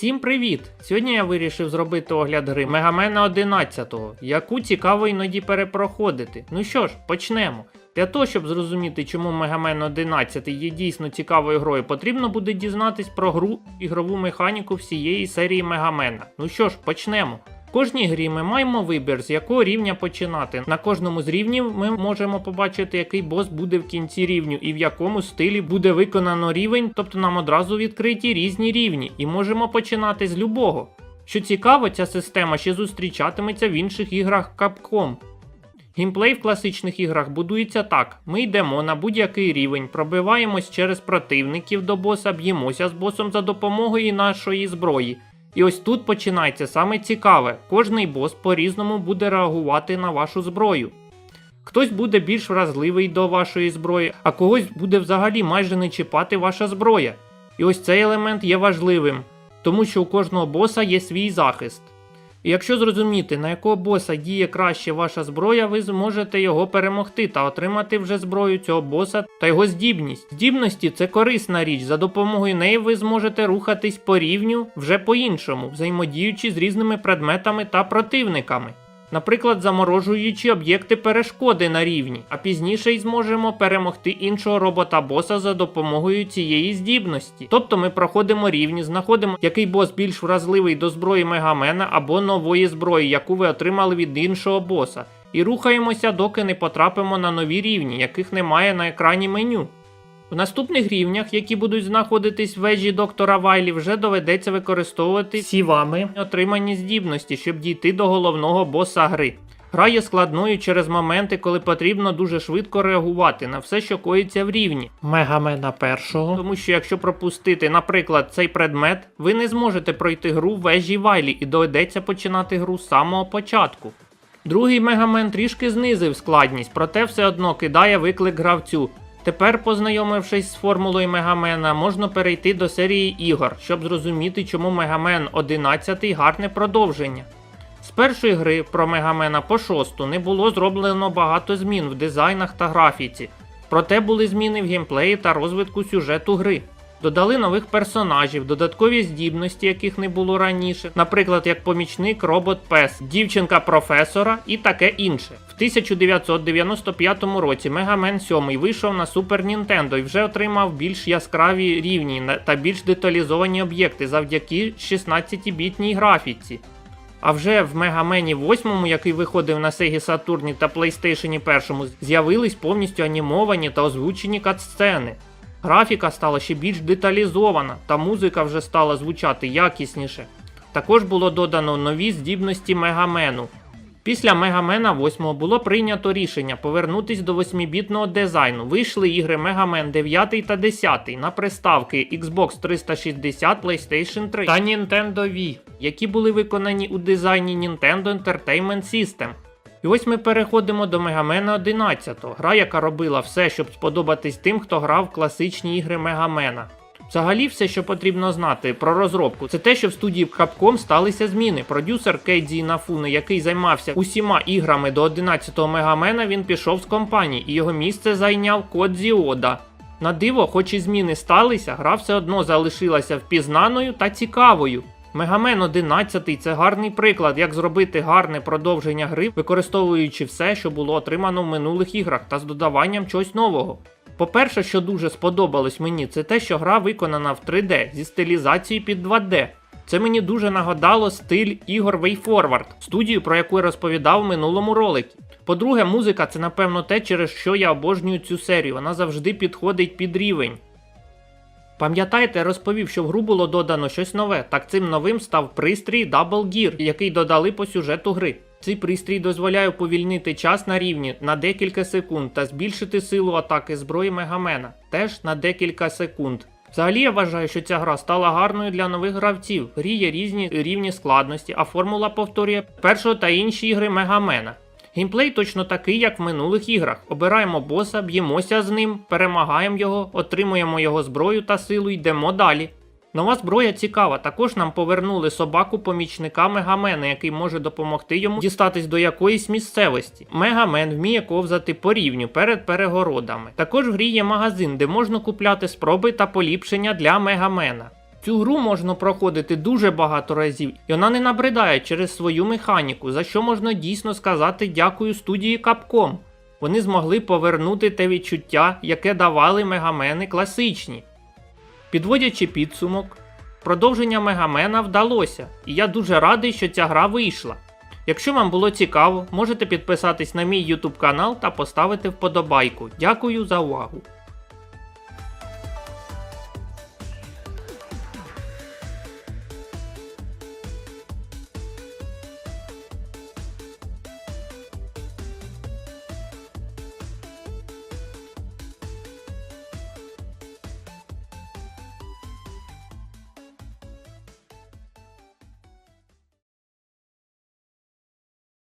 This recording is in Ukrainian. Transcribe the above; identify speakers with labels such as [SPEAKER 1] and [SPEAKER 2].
[SPEAKER 1] Всім привіт! Сьогодні я вирішив зробити огляд гри Мегамена 11, яку цікаво іноді перепроходити. Ну що ж, почнемо. Для того, щоб зрозуміти, чому Мегамен 11 є дійсно цікавою грою, потрібно буде дізнатись про гру ігрову механіку всієї серії Мегамена. Ну що ж, почнемо. Кожній грі ми маємо вибір, з якого рівня починати. На кожному з рівнів ми можемо побачити, який бос буде в кінці рівню і в якому стилі буде виконано рівень, тобто нам одразу відкриті різні рівні, і можемо починати з любого. Що цікаво, ця система ще зустрічатиметься в інших іграх Capcom. Геймплей в класичних іграх будується так: ми йдемо на будь-який рівень, пробиваємось через противників до боса, б'ємося з босом за допомогою нашої зброї. І ось тут починається саме цікаве: кожний бос по-різному буде реагувати на вашу зброю. Хтось буде більш вразливий до вашої зброї, а когось буде взагалі майже не чіпати ваша зброя. І ось цей елемент є важливим, тому що у кожного боса є свій захист. І якщо зрозуміти, на якого боса діє краще ваша зброя, ви зможете його перемогти та отримати вже зброю цього боса та його здібність. Здібності це корисна річ, за допомогою неї ви зможете рухатись по рівню вже по-іншому, взаємодіючи з різними предметами та противниками. Наприклад, заморожуючи об'єкти перешкоди на рівні, а пізніше й зможемо перемогти іншого робота-боса за допомогою цієї здібності. Тобто ми проходимо рівні, знаходимо, який бос більш вразливий до зброї Мегамена або нової зброї, яку ви отримали від іншого боса, і рухаємося, доки не потрапимо на нові рівні, яких немає на екрані меню. В наступних рівнях, які будуть знаходитись в вежі доктора Вайлі, вже доведеться використовувати всі вами отримані здібності, щоб дійти до головного боса гри. Гра є складною через моменти, коли потрібно дуже швидко реагувати на все, що коїться в рівні. Мегамена першого. Тому що якщо пропустити, наприклад, цей предмет, ви не зможете пройти гру в вежі Вайлі і доведеться починати гру з самого початку. Другий мегамен трішки знизив складність, проте все одно кидає виклик гравцю. Тепер, познайомившись з формулою Мегамена, можна перейти до серії ігор, щоб зрозуміти, чому Мегамен 11 гарне продовження. З першої гри про Мегамена по шосту не було зроблено багато змін в дизайнах та графіці, проте були зміни в геймплеї та розвитку сюжету гри. Додали нових персонажів, додаткові здібності, яких не було раніше, наприклад, як помічник робот Пес, дівчинка професора і таке інше. В 1995 році Мегамен 7 вийшов на Супер Нінтендо і вже отримав більш яскраві рівні та більш деталізовані об'єкти завдяки 16-бітній графіці. А вже в Мегамені 8, який виходив на Sega Saturn та PlayStation 1, з'явились повністю анімовані та озвучені катсцени. Графіка стала ще більш деталізована, та музика вже стала звучати якісніше. Також було додано нові здібності Мегамену. Після Мегамена 8 було прийнято рішення повернутись до 8-бітного дизайну. Вийшли ігри Мегамен 9 та 10 на приставки Xbox 360, PlayStation 3 та Nintendo Wii, які були виконані у дизайні Nintendo Entertainment System. І ось ми переходимо до Мегамена 11, гра, яка робила все, щоб сподобатись тим, хто грав класичні ігри Мегамена. Взагалі, все, що потрібно знати про розробку, це те, що в студії Capcom сталися зміни. Продюсер Кейдзі Інафуне, який займався усіма іграми до 11-го Мегамена, він пішов з компанії, і його місце зайняв Кодзі Ода. На диво, хоч і зміни сталися, гра все одно залишилася впізнаною та цікавою. Мегамен 11 це гарний приклад, як зробити гарне продовження гри, використовуючи все, що було отримано в минулих іграх, та з додаванням чогось нового. По-перше, що дуже сподобалось мені, це те, що гра виконана в 3D зі стилізацією під 2D. Це мені дуже нагадало стиль ігор WayForward, студію, про яку я розповідав в минулому роликі. По-друге, музика це напевно те, через що я обожнюю цю серію. Вона завжди підходить під рівень. Пам'ятаєте, розповів, що в гру було додано щось нове. Так цим новим став пристрій Double Gear, який додали по сюжету гри. Цей пристрій дозволяє уповільнити час на рівні на декілька секунд та збільшити силу атаки зброї Мегамена теж на декілька секунд. Взагалі я вважаю, що ця гра стала гарною для нових гравців. Грі є різні рівні складності, а формула повторює першого та інші ігри Мегамена. Геймплей точно такий, як в минулих іграх. Обираємо боса, б'ємося з ним, перемагаємо його, отримуємо його зброю та силу, йдемо далі. Нова зброя цікава. Також нам повернули собаку помічника Мегамена, який може допомогти йому дістатись до якоїсь місцевості. Мегамен вміє ковзати по рівню перед перегородами. Також в грі є магазин, де можна купляти спроби та поліпшення для Мегамена. Цю гру можна проходити дуже багато разів, і вона не набридає через свою механіку, за що можна дійсно сказати дякую студії Capcom. Вони змогли повернути те відчуття, яке давали мегамени класичні. Підводячи підсумок, продовження Мегамена вдалося, і я дуже радий, що ця гра вийшла. Якщо вам було цікаво, можете підписатись на мій YouTube канал та поставити вподобайку. Дякую за увагу.